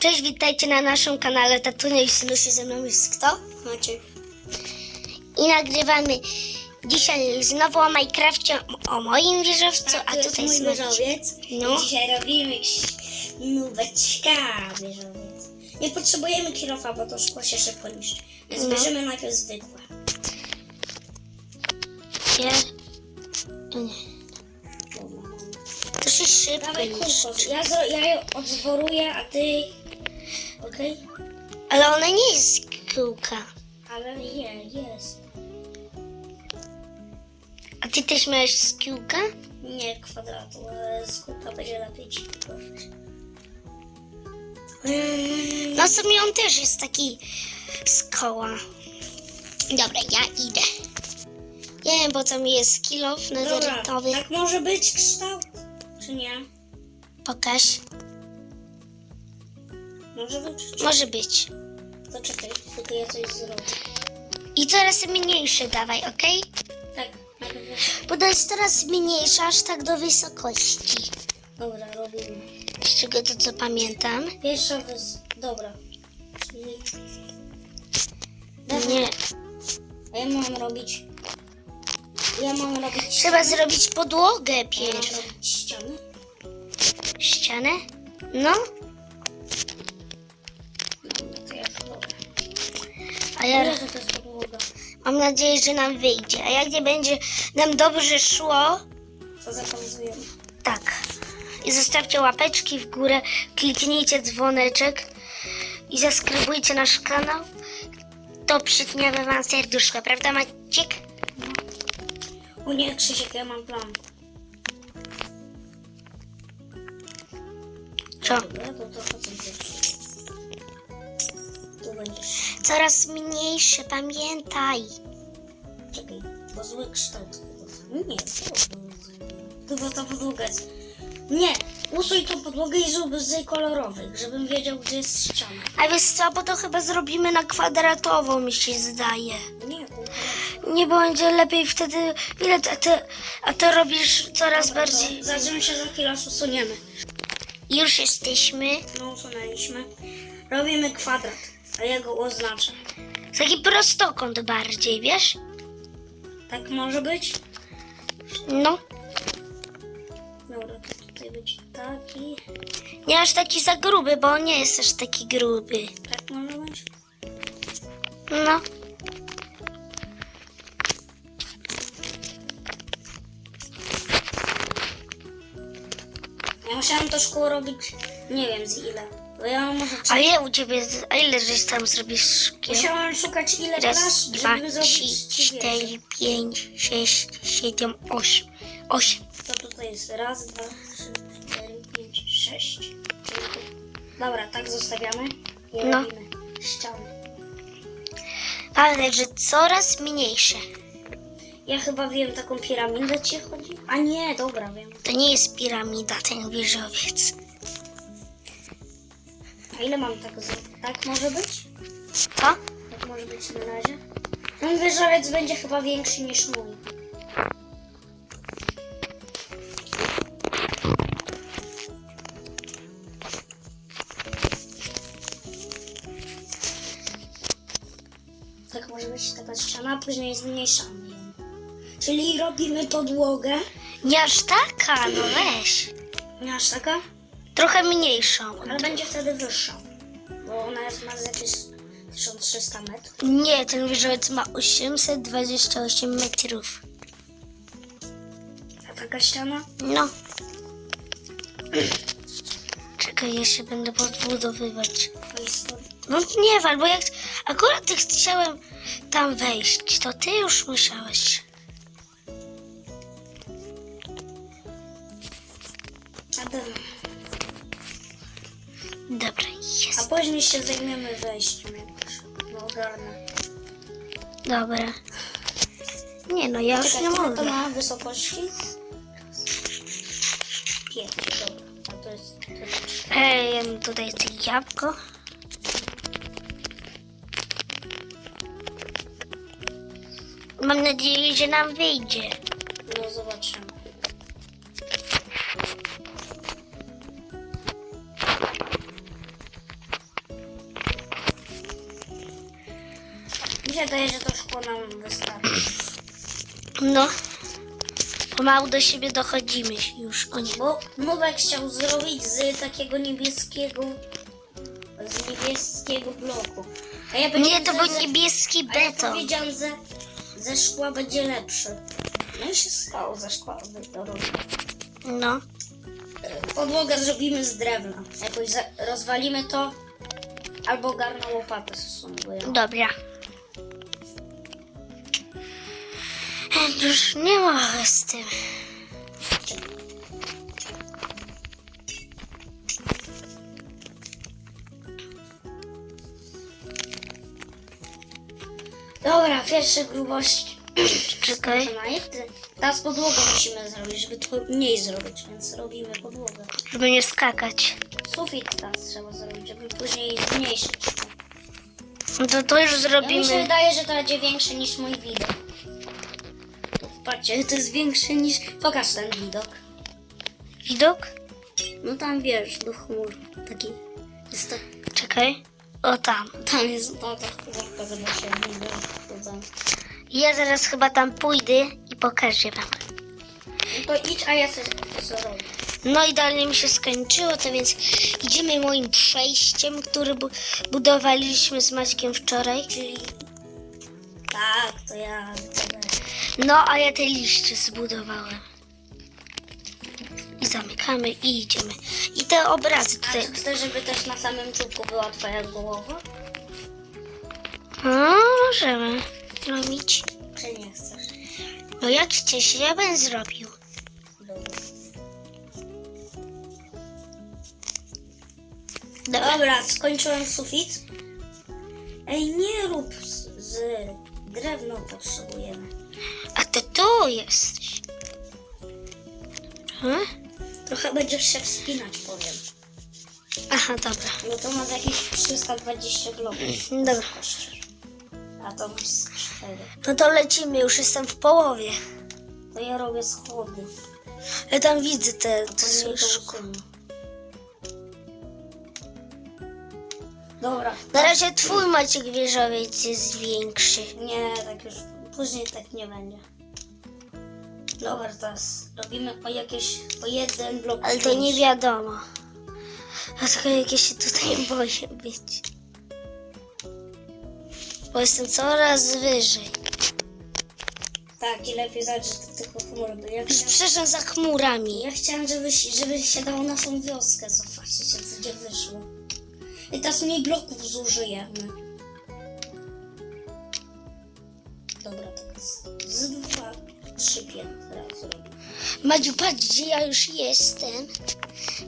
Cześć, witajcie na naszym kanale Tatunia i Synusi. Ze mną jest kto? Macie. I nagrywamy dzisiaj znowu o Minecrafcie, o moim wieżowcu, a to jest tutaj mój Synusi. wieżowiec. No. Dzisiaj robimy nóweczka wieżowiec. Nie potrzebujemy kilofa, bo to szkło się szybko niszczy. Więc No. bierzemy najpierw zwykłe. Ja... Nie. To się szybko Dawaj niszczy. Ja, ja je odzworuję, a ty... Okej? Ale ona nie jest kółka. Ale je, jest. A ty też masz z kółka? Nie kwadratu, ale z kulka będzie lepiej ci położyć. No w sumie on też jest taki z koła. Dobra, ja idę. Nie wiem, co mi jest kilof Dobra, nederytowy. tak może być kształt, czy nie? Pokaż. Może być, czy Może być. To czekaj, tylko ja coś zrobię. I coraz mniejsze dawaj, ok? Tak, najpierw... Bo to jest coraz mniejsze, aż tak do wysokości. Dobra, robimy. Z czego to co pamiętam? Pierwsza wys... Dobra. Czyli... Nie. A ja mam robić... Ja mam robić... Trzeba zrobić podłogę Ja mam pierw. robić. Ścianę? No, No a ja Jezu, to jest podłoga. mam nadzieję, że nam wyjdzie. A jak nie będzie nam dobrze szło, To zapauzujemy. tak. I zostawcie łapeczki w górę, kliknijcie dzwoneczek i zaskrybujcie nasz kanał. To przytniemy wam serduszko, prawda Maciek? O nie, Krzysiek, ja mam plan. Co? Dobra, to trochę Coraz mniejsze, pamiętaj. Czekaj, bo zły kształt. Nie, to Chyba ta podłoga jest... Nie, usuń tą podłogę i zrób z kolorowych, żebym wiedział, gdzie jest ściana. A wiesz co, bo to chyba zrobimy na kwadratową, mi się zdaje. Nie. Nie będzie lepiej wtedy widać, a ty, a ty robisz coraz bardziej. Zaczniemy się za chwilę, usuniemy. Już jesteśmy. No, usunęliśmy. Robimy kwadrat, a ja go oznaczę. Taki prostokąt bardziej, wiesz? Tak może być? No. Dobra, to tutaj będzie taki. Nie aż taki za gruby, bo on nie jest aż taki gruby. Tak może być? No. Ja musiałam to szkło robić, nie wiem z ile. Bo ja mam może... A ile u ciebie, a ile żeś tam zrobisz szkieł? Musiałam szukać ile Raz, plaż, dwa, żeby trzy, zrobić cztery, pięć, sześć, siedem, osiem. Osiem. To tutaj jest raz, dwa, trzy, cztery, pięć, sześć. Dobra, tak zostawiamy i No. robimy ściany. Ale że coraz mniejsze. Ja chyba wiem, taką piramidę ci chodzi? A nie, dobra, wiem. To nie jest piramida, ten wieżowiec. A ile mam tak zrobić? Tak może być? Co? Tak może być na razie? Ten wieżowiec będzie chyba większy niż mój. Tak może być taka ściana, później zmniejszamy ją. Czyli robimy podłogę. Nie aż taka, no weź. Nie aż taka, Trochę mniejszą. ale będzie wtedy wyższa. Bo ona jest, ma jakieś 1300 metrów. Nie, ten wieżowiec ma 828 metrów. A taka ściana? No. Czekaj, ja się będę podbudowywać. No nie wal, bo jak akurat ty chciałem tam wejść, to ty już musiałeś. Dobra, A jest. później się zajmiemy wejściem jakoś. No ogarnę. Dobra. Nie no, ja już Czekaj, nie ile to mogę. ma wysokości? Pięć, dobra. A to jest... To jest Ej, no tutaj jest jabłko. Mam nadzieję, że nam wyjdzie. Się wydaje, że to szkło nam wystarczy. No. Pomału do siebie dochodzimy już. O nie. Bo Nubek chciał zrobić z takiego niebieskiego z niebieskiego bloku. A ja Nie, to był ze- niebieski A ja powiedziałam, że ze szkła będzie lepszy. No i się stało ze szkła betoru. No. Podłogę zrobimy z drewna. Jakoś rozwalimy to albo garną łopatę stosunkuję. Dobra. Już nie mogę z tym. Dobra, pierwsze grubości. Czekaj. Teraz podłogę musimy zrobić, żeby to mniej zrobić, więc robimy podłogę. Żeby nie skakać. Sufit teraz trzeba zrobić, żeby później zmniejszyć. No to to już Ja mi się zrobimy. wydaje, że to będzie większe niż mój widok. Patrzcie, to jest większe niż... Pokaż ten widok. Widok? No tam wiesz, do chmur. Taki... Jest tak... Czekaj. O tam. Tam jest... To da się nie wiem, co tam. Ja zaraz chyba tam pójdę i pokażę wam. No to idź, a ja coś zrobię. No idealnie mi się skończyło, to więc idziemy moim przejściem, który bu budowaliśmy z Maćkiem wczoraj. Czyli... Tak, to ja... No, a ja te liście zbudowałem. I zamykamy i idziemy. I te obrazy A tutaj. czy chcesz, żeby też na samym czubku była twoja głowa? No, możemy zrobić. Czy nie chcesz? No jak chcesz, ja bym zrobił. Dobra, skończyłem sufit. Ej, nie rób z, z drewno potrzebujemy. A ty tu jesteś. Hmm? Trochę będziesz się wspinać, powiem. Aha, dobra. Bo to ma z jakieś 320 bloków. Dobra. wysokości. A to masz z 4. No to lecimy, już jestem w połowie. To ja robię schody. Ja tam widzę te, te szkło. Dobra. Na razie twój Maciek wieżowiec jest większy. Nie, tak już później tak nie będzie. Dobra, teraz robimy o jakieś, o jeden blok. Ale to nie wiadomo. A tylko jak ja się tutaj boję być. Bo jestem coraz wyżej. Tak, i lepiej to tylko chmury. Bo ja Już chciałem, przeszłam za chmurami. ja chciałem żeby, się- żeby się dało naszą wioskę zobaczyć, co gdzie wyszło. I teraz mniej bloków zużyjemy. Dobra, tak z, dwa, trzy piętra zrobię. Madziu, patrz, gdzie ja już jestem.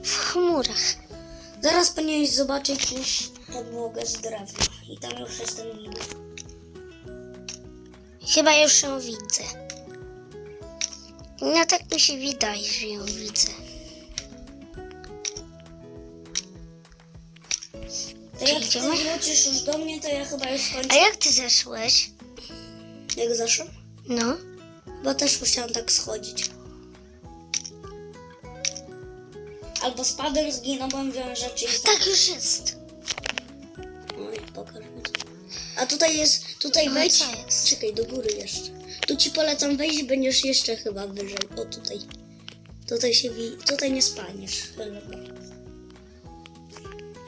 W chmurach. Zaraz powinieneś zobaczyć już podłogę z drewna. I tam już jest ten widok. Chyba już ją widzę. No tak mi się wydaje, że ją widzę. To Czy jak ty idziemy? wrócisz już do mnie, to ja chyba już A skończę. jak ty zeszłeś? Jak zaszło? No. Bo też musiałam tak schodzić. Albo spadłem, zginąłem, wziąłem rzeczy i Tak już jest. Oj, pokaż mi to. A tutaj jest, tutaj No, wejdź. jest? Czekaj, do góry jeszcze. Tu ci polecam wejść, będziesz jeszcze chyba wyżej. O, tutaj. Tutaj się wi... Tutaj nie spaniesz. Chyba.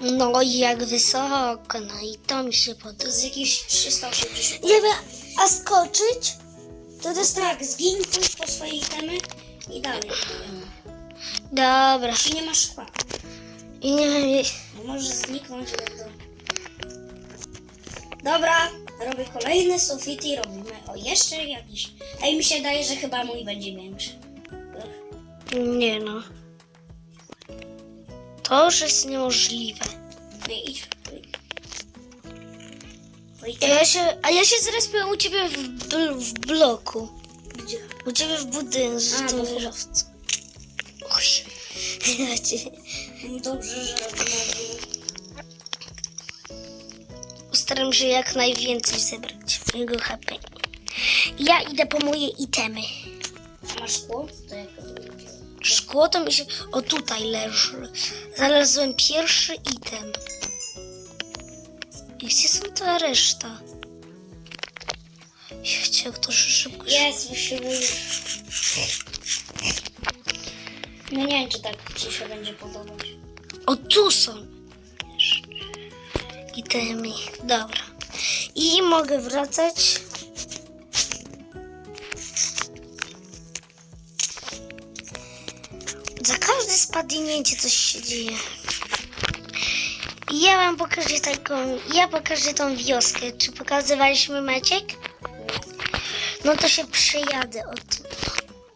No i jak wysoko, no i to mi się To podoba. jest jakieś 380. Nie wiem, a skoczyć? To To jest tak, zgiń pójdź po swojej temy i dalej. Dobra. Czy nie masz szkła? I nie wiem, No możesz zniknąć do... Dobra, robię kolejny sufit i robimy. O, jeszcze jakiś. Ej, mi się daje, że chyba mój będzie większy. nie no. To już jest niemożliwe. Nie, idź. idź. Oj, A ja się, a ja się zaraz powiem u ciebie w, bl- w bloku. Gdzie? U ciebie w budynku z tym wieżowcem. Oj. Ja cię No Dobrze, że postaram się jak najwięcej zebrać mojego HP. Ja idę po moje itemy. Masz szkło? Szkło to mi się... O, tutaj leży. Znalazłem pierwszy item. I gdzie są ta reszta? Wiecie, jak to szybko się... Jest, już. No nie wiem, czy tak ci się będzie podobać. O, tu są. Itemy. Dobra. I mogę wracać. Za każde spadnięcie coś się dzieje. I ja wam pokażę taką, ja pokażę tą wioskę. Czy pokazywaliśmy Maciek? No to się przejadę od...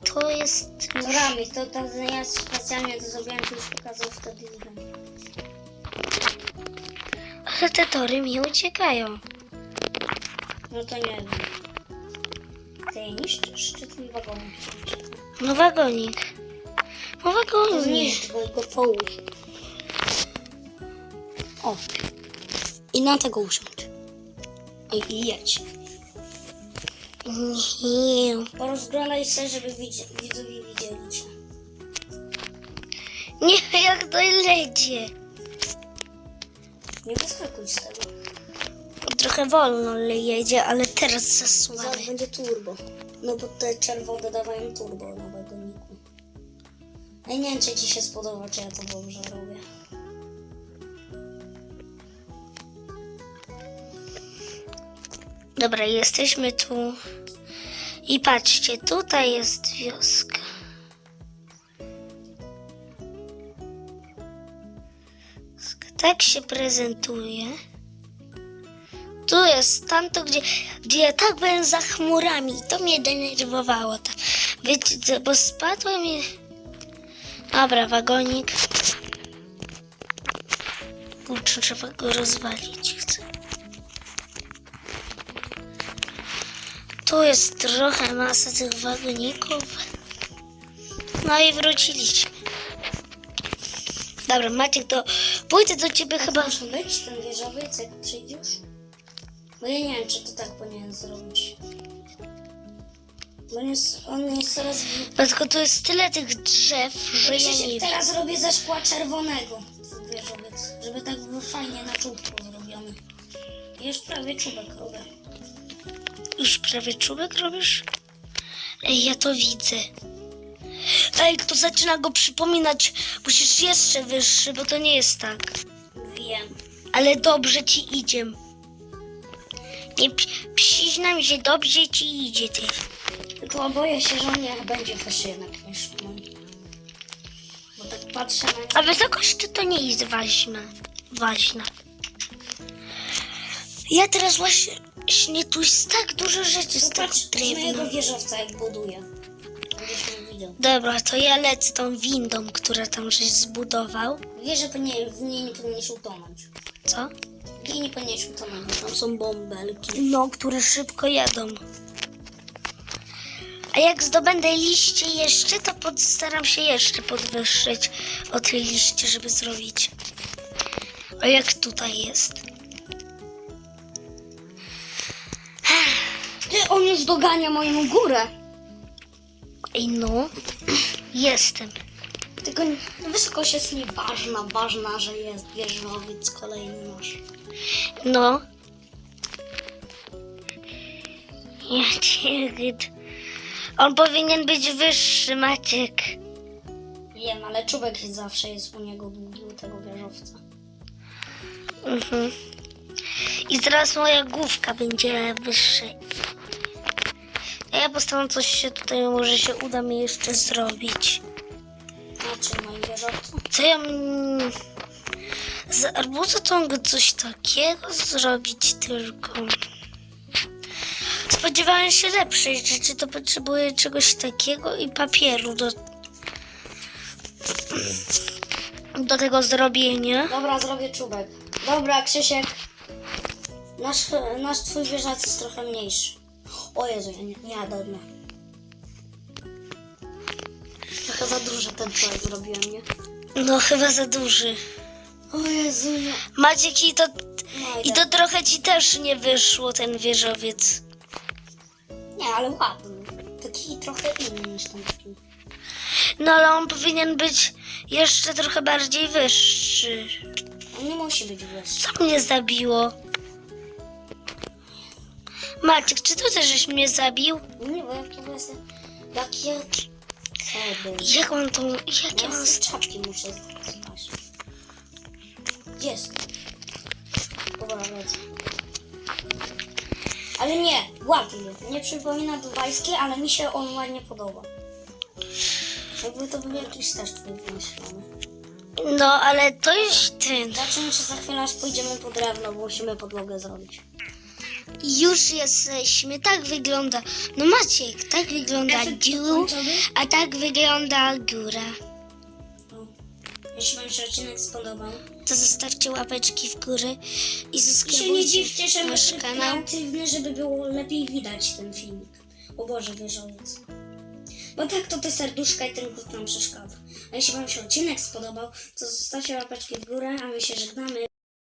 To jest... Ramy, to, to ja specjalnie to zrobiłem, to już pokazał wtedy. Ale te tory mi uciekają. No to nie wiem. Ty je niszczysz, czy twój wagonik? No wagonik. No wagonik. zniszcz i go połóż. O. I na tego usiądź. I, i jedź. Nie. Porozglądaj się, żeby widz, widzowie widzieli cię. Nie, jak to lecie. Nie wyskakuj z tego. Trochę wolno jedzie, ale teraz zasuwamy. Zaraz będzie turbo. No bo te czerwone dawają turbo wagoniku. Ej, nie wiem, czy ci się spodoba, czy ja to dobrze robię. Dobra, jesteśmy tu. I patrzcie, tutaj jest wioska. Tak się prezentuje. Tu jest tamto, gdzie, gdzie ja tak byłem za chmurami. To mnie denerwowało. Wiecie bo spadłem i... Dobra, wagonik. Kurczę, trzeba go rozwalić. Chcę. Tu jest trochę masa tych wagoników. No i wróciliśmy. Dobra, Maciek, to pójdę do ciebie chyba. Muszę być ten wieżowiec, jak przyjdziesz? Bo ja nie wiem, czy to tak powinien zrobić. Bo on jest, on jest coraz... Tylko tu jest tyle tych drzew, że ja nie wiem. teraz robię ze szkła czerwonego wieżowiec, żeby tak był fajnie na czubku zrobiony. Już prawie czubek robię. Już prawie czubek robisz? Ej, ja to widzę. Ej, to zaczyna go przypominać. Musisz jeszcze wyższy, bo to nie jest tak. Wiem. Ale dobrze ci idzie. Nie psiźna mi się, dobrze ci idzie ty. Tylko boję się, że on nie będzie wyższy jednak niż mój. Bo tak patrzę na A wysokość to, to nie jest ważna. Ważna. Ja teraz właśnie tu jest tak dużo rzeczy z tego Patrz z mojego wieżowca, jak buduję. Dobra, to ja lecę tą windą, która tam żeś zbudował. Wiesz, że nie, w niej nie powinieneś utonąć. Co? W niej nie powinieneś utonąć, bo tam są bąbelki. No, które szybko jadą. A jak zdobędę liście jeszcze, to pod, staram się jeszcze podwyższyć o te liście, żeby zrobić. A jak tutaj jest? Ty, on już dogania moją górę. Ej no, jestem. Tylko wysokość jest nieważna, ważna, że jest wieżowiec kolejny nasz. No. Ja cię... On powinien być wyższy, Maciek. Wiem, ale czubek zawsze jest u niego długi, u tego wieżowca. Mhm. I teraz moja główka będzie wyższa. A ja postaram coś się tutaj, może się uda mi jeszcze zrobić. Znaczy, moim wieżowcu. Co ja... mm, Z arbuza to mogę coś takiego zrobić tylko. Spodziewałem się lepszej rzeczy, to potrzebuję czegoś takiego i papieru do... Do tego zrobienia. Dobra, zrobię czubek. Dobra, Krzysiek. Nasz, nasz twój wieżowiec jest trochę mniejszy. O Jezu, ja nie, nie jadę nie. Trochę za duży ten człowiek zrobiłem, nie? No chyba za duży. O Jezu, nie. Maciek i to, No, i to trochę ci też nie wyszło ten wieżowiec. Nie, ale ładny. Taki trochę inny niż ten drugi. No ale on powinien być jeszcze trochę bardziej wyższy. On nie musi być wyższy. Co mnie zabiło? Maciek, czy to też żeś mnie zabił? Nie, bo jak to jestem... Jak ja... Kiedy? Jak mam tą... Jak ja Ja mam... z czapki muszę. Gdzie jest? Dobra, lecę. Ale nie, ładnie. Nie przypomina dubajskie, ale mi się on ładnie podoba. Jakby to był jakiś też twój wymyślony. No, ale to już ten. Zaczniemy się za chwilę, aż pójdziemy po drewno, bo musimy podłogę zrobić. Już jesteśmy. Tak wygląda... No Maciek, tak wygląda Efekt końcowy? a tak wygląda góra. Jeśli wam się odcinek spodobał. To zostawcie łapeczki w górę i I się nie subskrybujcie dziwcie, że nasz nasz kanał. kreatywny, żeby było lepiej widać ten filmik. O Boże, wieżowiec. Bo tak to te serduszka i ten kut nam przeszkadza. A jeśli wam się odcinek spodobał, to zostawcie łapeczki w górę, a my się żegnamy.